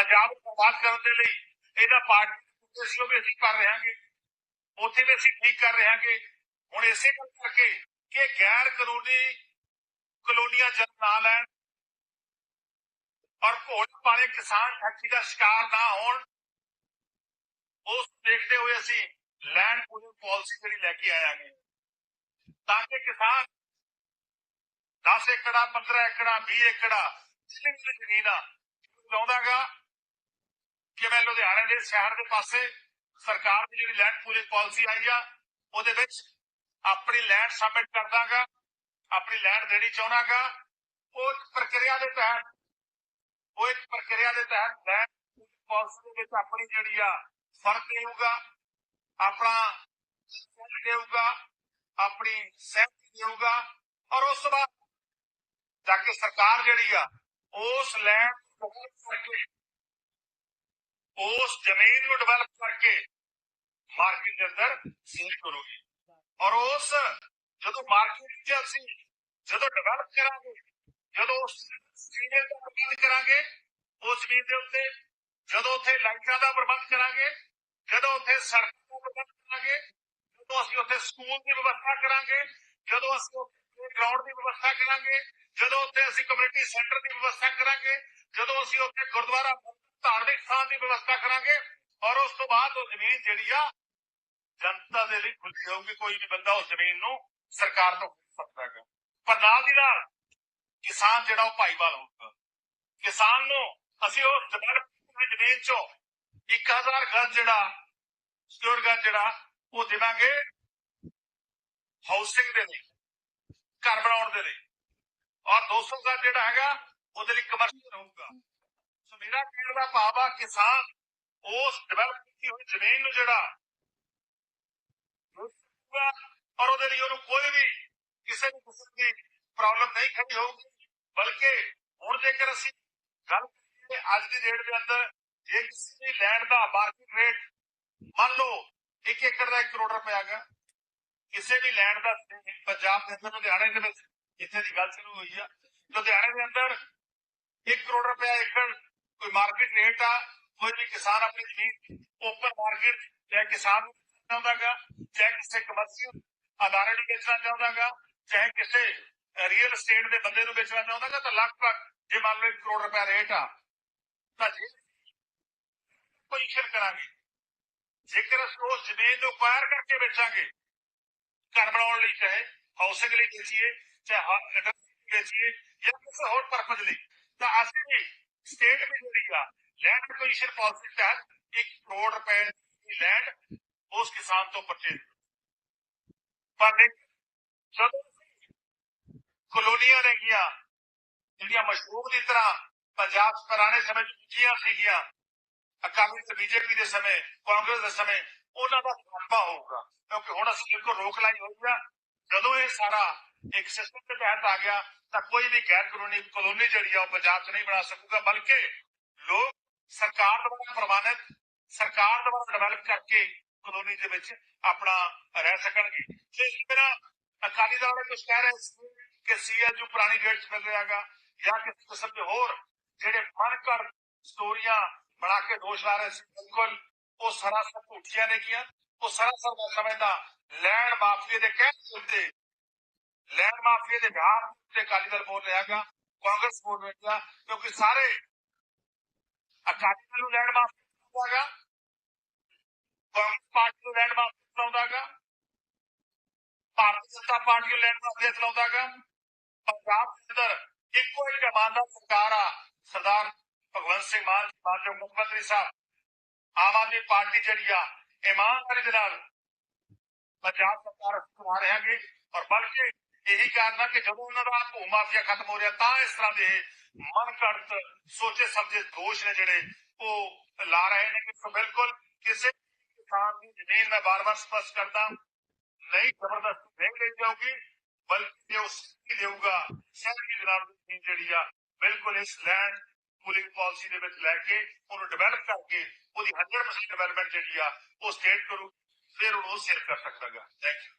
ਪੰਜਾਬ ਨੂੰ ਬਰਬਾਦ ਕਰਨ ਦੇ ਲਈ ਇਹਨਾਂ ਪਾਰਟੀ ਅਸੀਂ ਵੀ ਅਸੀਂ ਕਰ ਰਹੇ ਉੱਥੇ ਵੀ ਅਸੀਂ ਠੀਕ ਕਰ ਰਹੇ ਹੁਣ ਇਸੇ ਕਰਕੇ ਕਿ ਗੈਰ ਕਾਨੂੰਨੀ ਕਲੋਨੀਆਂ ਜਨ ਨਾ ਲੈਣ ਔਰ ਭੋਲੇ ਵਾਲੇ ਕਿਸਾਨ ਠੱਗੀ ਦਾ ਸ਼ਿਕਾਰ ਨਾ ਹੋਣ, ਉਸ ਦੇਖਦੇ ਹੋਏ ਅਸੀਂ ਲੈਂਡ ਪੂਲਿੰਗ ਪਾਲਿਸੀ ਜਿਹੜੀ ਲੈ ਕੇ ਆਇਆਂਗੇ। ਤਾਂ ਕਿ ਕਿਸਾਨ 10 ਏਕੜਾ 15 ਏਕੜਾ 20 ਏਕੜਾ, ਜਿੰਨੀ ਜ਼ਮੀਨ ਆ, ਲਾਉਂਦਾਗਾ। ਕਿ ਮੈਂ ਦੇ ਸ਼ਹਿਰ ਦੇ ਪਾਸੇ ਸਰਕਾਰ ਦੀ ਜਿਹੜੀ ਲੈਂਡ ਪੂਲਿੰਗ ਪਾਲਿਸੀ ਆਈ ਆ, ਉਹਦੇ ਵਿੱਚ ਆਪਣੀ ਲੈਂਡ ਸਬਮਿਟ ਕਰਦਾਗਾ, ਆਪਣੀ ਲੈਂਡ ਦੇਣੀ ਚਾਹਣਾਗਾ ਉਹ ਇੱਕ ਪ੍ਰਕਿਰਿਆ ਦੇ ਤਹਿਤ, ਉਹ ਇੱਕ ਪ੍ਰਕਿਰਿਆ ਦੇ ਤਹਿਤ ਲੈਂਡ ਪਾਲਿਸੀ ਦੇ ਵਿੱਚ ਆਪਣੀ ਜਿਹੜੀ ਆ ਫ਼ਰਕ ਦੇਊਗਾ, ਆਪਣਾ ਸਹਿਮਤ ਦੇਊਗਾ, ਆਪਣੀ ਸਹਿਮਤੀ ਦੇਊਗਾ। ਔਰ ਉਸ ਤੋਂ ਬਾਅਦ ਜਾ ਕੇ ਸਰਕਾਰ ਜਿਹੜੀ ਆ, ਉਸ ਲੈਂਡ ਡਿਵੈਲਪ ਕਰਕੇ ਉਸ ਜ਼ਮੀਨ ਨੂੰ ਡਿਵੈਲਪ ਕਰਕੇ ਮਾਰਕੀਟ ਦੇ ਅੰਦਰ ਸੇਲ ਕਰੂਗੀ ਔਰ ਉਸ ਜਦੋਂ ਮਾਰਕੀਟ ਵਿੱਚ ਅਸੀਂ ਜਦੋਂ ਡਿਵੈਲਪ ਕਰਾਂਗੇ ਜਦੋਂ ਉਸ ਜ਼ਮੀਨ ਦਾ ਪ੍ਰਬੰਧ ਕਰਾਂਗੇ ਉਸ ਜ਼ਮੀਨ ਦੇ ਉੱਤੇ ਜਦੋਂ ਉੱਥੇ ਲਾਈਟਾਂ ਦਾ ਪ੍ਰਬੰਧ ਕਰਾਂਗੇ ਜਦੋਂ ਉੱਥੇ ਸੜਕਾਂ ਦਾ ਪ੍ਰਬੰਧ ਕਰਾਂਗੇ ਜਦੋਂ ਅਸੀਂ ਉੱਥੇ ਸਕੂਲ ਦੀ ਵਿਵਸਥਾ ਕਰਾਂਗੇ ਜਦੋਂ ਅਸੀਂ ਉੱਥੇ ਗਰਾਊਂਡ ਦੀ ਵਿਵਸਥਾ ਕਰਾਂਗੇ ਜਦੋਂ ਉੱਥੇ ਅਸੀਂ ਕਮਿਊਨਿਟੀ ਸੈਂਟਰ ਦੀ ਵਿਵਸਥਾ ਕਰਾਂਗੇ ਜਦੋਂ ਅਸੀਂ ਉੱਥੇ ਗੁਰਦੁਆਰਾ ਧਾਰਮਿਕ ਸਥਾਨ ਦੀ ਵਿਵਸਥਾ ਕਰਾਂਗੇ ਔਰ ਉਸ ਤੋਂ ਬਾਅਦ ਉਹ ਜ਼ਮੀਨ ਜਿਹੜੀ ਆ, ਜਨਤਾ ਦੇ ਲਈ ਖੁੱਲੀ ਹੋਊਗੀ, ਕੋਈ ਵੀ ਬੰਦਾ ਉਸ ਜ਼ਮੀਨ ਨੂੰ ਸਰਕਾਰ ਤੋਂ ਖਰੀਦ ਸਕਦਾ ਹੈਗਾ। ਪਰ ਨਾਲ ਦੀ ਨਾਲ ਕਿਸਾਨ ਜਿਹੜਾ ਉਹ ਭਾਈਵਾਲ ਹੋਊਗਾ। ਕਿਸਾਨ ਨੂੰ ਅਸੀਂ ਉਸ ਜ਼ਮੀਨ ਚੋਂ 1000 ਗਜ ਜਿਹੜਾ ਸਿਕਿਉਰ ਗਜ ਜਿਹੜਾ, ਉਹ ਦੇਵਾਂਗੇ ਹਾਊਸਿੰਗ ਦੇ ਲਈ, ਘਰ ਬਣਾਉਣ ਦੇ ਲਈ। ਔਰ 200 ਗਜ ਜਿਹੜਾ ਹੈਗਾ, ਉਹਦੇ ਲਈ ਕਮਰਸ਼ੀਅਲ ਹੋਊਗਾ। ਮੇਰਾ ਕਹਿਣ ਦਾ ਭਾਵ ਆ, ਕਿਸਾਨ ਉਸ ਡਿਵੈਲਪ ਕੀਤੀ ਹੋਈ ਜ਼ਮੀਨ ਨੂੰ ਜਿਹੜਾ ਔਰ ਉਹਦੇ ਲਈ ਉਹਨੂੰ ਕੋਈ ਵੀ ਕਿਸੇ ਵੀ ਕਿਸਮ ਦੀ ਪ੍ਰੋਬਲਮ ਨਹੀਂ ਖੜੀ ਹੋਊਗੀ। ਬਲਕਿ ਹੁਣ ਜੇਕਰ ਅਸੀਂ ਗੱਲ ਕਰੀਏ ਅੱਜ ਦੀ ਡੇਟ ਦੇ ਅੰਦਰ, ਜੇ ਕਿਸੇ ਵੀ ਲੈਂਡ ਦਾ ਮਾਰਕੀਟ ਰੇਟ ਮੰਨ ਲਓ 1 ਏਕੜ ਦਾ 1 ਕਰੋੜ ਰੁਪਏ ਆਗਾ ਕਿਸੇ ਵੀ ਲੈਂਡ ਦਾ ਪੰਜਾਬ ਦੇ ਅੰਦਰ ਲੁਧਿਆਣੇ ਦੇ ਵਿੱਚ, ਇੱਥੇ ਦੀ ਗੱਲ ਸ਼ੁਰੂ ਹੋਈ ਆ, ਲੁਧਿਆਣੇ ਦੇ ਅੰਦਰ 1 ਕਰੋੜ ਰੁਪਏ ਏਕੜ ਕੋਈ ਮਾਰਕੀਟ ਰੇਟ ਆ ਕੋਈ ਵੀ ਕਿਸਾਨ ਆਪਣੀ ਜ਼ਮੀਨ ਓਪਨ ਮਾਰਕੀਟ ਚਾਹੇ ਕਿਸਾਨ ਨੂੰ ਵੇਚਣਾ ਚਾਹੁੰਦਾਗਾ ਚਾਹੇ ਕਿਸੇ ਕਮਰਸ਼ੀਅਲ ਅਦਾਰੇ ਨੂੰ ਵੇਚਣਾ ਚਾਹੁੰਦਾਗਾ ਚਾਹੇ ਕਿਸੇ ਰੀਅਲ ਏਸਟੇਟ ਦੇ ਬੰਦੇ ਨੂੰ ਵੇਚਣਾ ਚਾਹੁੰਦਾਗਾ ਤਾਂ ਲਗਭਗ ਜੇ ਮੰਨ ਲਓ 1 ਕਰੋੜ ਰੁਪਏ ਰੇਟ ਆ, ਤਾਂ ਜੇ ਪੋਜੀਸ਼ਨ ਕਰਾਂਗੇ। ਜੇਕਰ ਅਸੀਂ ਉਸ ਜ਼ਮੀਨ ਨੂੰ ਅਕਵਾਇਰ ਕਰਕੇ ਵੇਚਾਂਗੇ, ਘਰ ਬਣਾਉਣ ਲਈ ਚਾਹੇ ਹਾਊਸਿੰਗ ਲਈ ਵੇਚੀਏ, ਚਾਹੇ ਇੰਡਸਟਰੀ ਵੇਚੀਏ ਜਾਂ ਕਿਸੇ ਹੋਰ ਪਰਪਸ ਲਈ, ਤਾਂ ਅਸੀਂ ਵੀ ਸਟੇਟ ਵੀ ਜਿਹੜੀ ਆ ਲੈਂਡ ਐਕੁਜੀਸ਼ਨ ਪਾਲਿਸੀ ਤਹਿਤ 1 ਕਰੋੜ ਰੁਪਏ ਦੀ ਲੈਂਡ ਉਸ ਕਿਸਾਨ ਤੋਂ ਪਰਚੇਜ ਪਰ ਜਦੋਂ ਕਲੋਨੀਆਂ ਨੇ ਗਿਆ ਜਿਹੜੀਆਂ ਮਸ਼ਰੂਮ ਦੀ ਤਰ੍ਹਾਂ ਪੰਜਾਬ ਪੁਰਾਣੇ ਸਮੇਂ 'ਚ ਸੀਗੀਆਂ ਅਕਾਲੀ ਤੇ ਬੀਜੇਪੀ ਦੇ ਸਮੇਂ ਕਾਂਗਰਸ ਦੇ ਸਮੇਂ ਉਹਨਾਂ ਦਾ ਖਾਤਮਾ ਹੋਊਗਾ ਕਿਉਂਕਿ ਹੁਣ ਅਸੀਂ ਬਿਲਕੁਲ ਰੋਕ ਲਾਈ ਹੋਈ ਆ ਜਦੋਂ ਇਹ ਸਾਰਾ ਇੱਕ ਸਿਸਟਮ ਦੇ ਤਹਿਤ ਆ ਗਿਆ ਤਾਂ ਕੋਈ ਵੀ ਗੈਰ ਕਾਨੂੰਨੀ ਕਲੋਨੀ ਜਿਹੜੀ ਆ ਉਹ ਪੰਜਾਬ 'ਚ ਨਹੀਂ ਬਣਾ ਸਕੂਗਾ ਬਲਕਿ ਲੋਕ ਸਰਕਾਰ ਦੁਆਰਾ ਪ੍ਰਵਾਨਿਤ ਸਰਕਾਰ ਦੁਆਰਾ ਡਿਵੈਲਪ ਕਰਕੇ ਕਲੋਨੀ ਦੇ ਵਿੱਚ ਆਪਣਾ ਰਹਿ ਸਕਣਗੇ। ਤੇ ਇਸ ਤਰ੍ਹਾਂ ਅਕਾਲੀ ਦਲ ਵਾਲੇ ਕੁਝ ਕਹਿ ਰਹੇ ਸੀ ਕਿ ਸੀਐਚਯੂ ਪੁਰਾਣੀ ਡੇਟ 'ਚ ਮਿਲ ਰਿਹਾਗਾ ਜਾਂ ਕਿਸੇ ਕਿਸਮ ਦੇ ਹੋਰ ਜਿਹੜੇ ਮਨ ਕਰ ਸਟੋਰੀਆਂ ਬਣਾ ਕੇ ਦੋਸ਼ ਲਾ ਰਹੇ ਸੀ, ਬਿਲਕੁਲ ਉਹ ਸਰਾਸਰ ਝੂਠੀਆਂ ਨੇ ਕੀਆਂ। ਉਹ ਸਰਾਸਰ ਦਾ ਸਮਝਦਾ ਲੈਂਡ ਮਾਫੀਏ ਦੇ ਕਹਿਣ ਉੱਤੇ, ਲੈਂਡ ਮਾਫੀਏ ਦੇ ਵਿਆਹ ਤੇ ਅਕਾਲੀ ਦਲ ਬੋਲ ਰਿਹਾਗਾ ਕਾਂਗਰਸ ਬੋਲ ਰਿਹਾ ਕਿਉਂਕਿ ਸਾਰੇ ਅਕਾਲੀ ਦਲ ਨੂੰ ਲੈਂਡ ਮਾਫੀ ਚਾਹੁੰਦਾਗਾ ਕਾਂਗਰਸ ਪਾਰਟੀ ਨੂੰ ਲੈਂਡ ਮਾਫੀ ਚਾਹੁੰਦਾਗਾ ਭਾਰਤੀ ਜਨਤਾ ਪਾਰਟੀ ਨੂੰ ਲੈਂਡ ਮਾਫੀ ਚਲਾਉਂਦਾਗਾ ਪੰਜਾਬ ਦੇ ਅੰਦਰ ਇੱਕੋ ਇੱਕ ਇਮਾਨਦਾਰ ਸਰਕਾਰ ਆ ਸਰਦਾਰ ਭਗਵੰਤ ਸਿੰਘ ਮਾਨ ਮਾਨਯੋਗ ਮੁੱਖ ਮੰਤਰੀ ਸਾਹਿਬ ਆਮ ਆਦਮੀ ਪਾਰਟੀ ਜਿਹੜੀ ਆ ਇਮਾਨਦਾਰੀ ਦੇ ਨਾਲ ਪੰਜਾਬ ਸਰਕਾਰ ਚਲਾ ਰਹੇ ਹੈਗੇ ਔਰ ਬਲਕਿ ਇਹੀ ਕਾਰਨ ਆ ਕਿ ਜਦੋਂ ਉਹਨਾਂ ਦਾ ਭੂ ਮਾਫੀਆ ਖਤਮ ਹੋ ਰਿਹਾ ਤਾਂ ਇਸ ਤਰ੍ਹਾਂ ਦੇ ਮਨ ਘੜਤ ਸੋਚੇ ਸਮਝੇ ਦੋਸ਼ ਨੇ ਜਿਹੜੇ ਉਹ ਲਾ ਰਹੇ ਨੇ ਕਿ ਸੋ ਬਿਲਕੁਲ ਕਿਸੇ ਕਿਸਾਨ ਦੀ ਜ਼ਮੀਨ ਮੈਂ ਬਾਰ-ਬਾਰ ਸਪਸ਼ਟ ਕਰਦਾ ਨਹੀਂ ਜ਼ਬਰਦਸਤੀ ਨਹੀਂ ਲਈ ਜਾਊਗੀ ਬਲਕਿ ਉਹ ਸਿੱਧੀ ਦੇਊਗਾ ਸ਼ਹਿਰੀ ਜਨਾਬ ਦੀ ਜ਼ਮੀਨ ਜਿਹੜੀ ਆ ਬਿਲਕੁਲ ਇਸ ਲੈਂਡ ਪੂਲਿੰਗ ਪਾਲਿਸੀ ਦੇ ਵਿੱਚ ਲੈ ਕੇ ਉਹਨੂੰ ਡਿਵੈਲਪ ਕਰਕੇ ਉਹਦੀ 100% ਡਿਵੈਲਪਮੈਂਟ ਜਿਹੜੀ ਆ ਉਹ ਸਟੇਟ ਕਰੂ ਫਿਰ ਉਹਨੂੰ ਸੇਲ ਕਰ ਸਕਦਾਗਾ ਥੈਂਕ ਯੂ